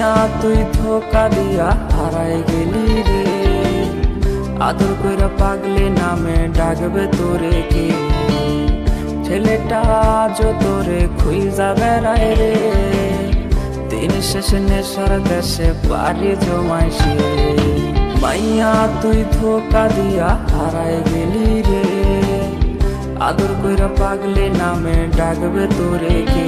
মাইয়া তুই ধোকা দিয়া হারাই গেলি রে। আদর কইরা পাগলি নামে ডাকবে তোরে কে। ছেলেটা আজ তোরে যাবে রায় রে। দিন শেষে নেশার দেশে পারি জমাইছে মাইয়া, তুই ধোকা দিয়া হারাই গেলি রে। আদর কইরা পাগলে নামে ডাকবে তোরে কে।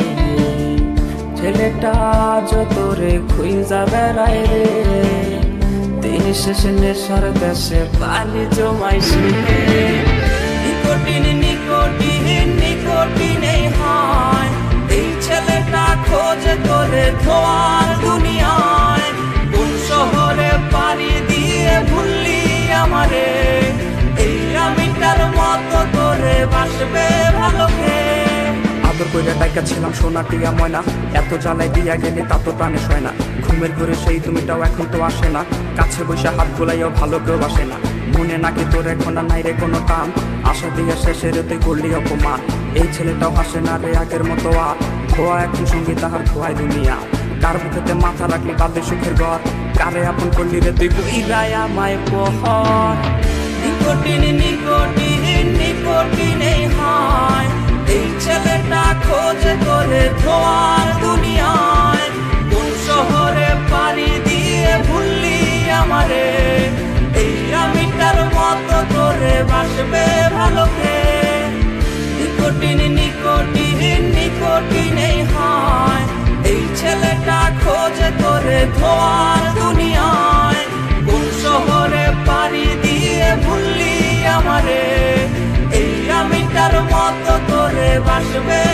ছেলেটা আজ তোরে খুই যাবে রায় রে। দিন শেষে নেশার দেশে পালি জমাইছি নিকটিন নিকটিন নিকটিন হয়। এই ছেলেটা খোঁজে তোরে ধোয়ার দুনিয়ায়। কোন শহরে পাড়ি দিয়ে ভুললি আমারে? এই আমিটার মতো তোরে বাসবে ভালো আদর কইরা ডাইকা ছিলাম সোনা টিয়া ময়না। এত জ্বালাই দিয়া গেলে তা তো প্রাণে সয় না। ঘুমের ঘরে সেই তুমিটাও এখন তো আসে না। কাছে বসে হাত গোলাইও ভালো কেউ বাসে না। মনে নাকি তোর এখন আর নাই রে কোনো টান। আশা দিয়া শেষের তুই করলি অপমান। এই ছেলেটাও হাসে না রে আগের মতো আর। খোয়া এখন সঙ্গী তাহার খোয়াই দুনিয়া। কার বুকেতে মাথা রাখলি বাদে সুখের ঘর? কারে আপন করলি রে তুই? ইরায় আমায় পোহর। Nicotine nicotine nicotine. করে ধোয়ার দুনিয়ায়, কোন শহরে দিয়ে ভুললি আমারে? এই আমিটার মতো করে বাসবে ভালো কে? নিকটিন নিকটিন নিকটিন এই হয়। এই ছেলেটা খোঁজে দুনিয়ায় দিয়ে এই মতো করে বাসবে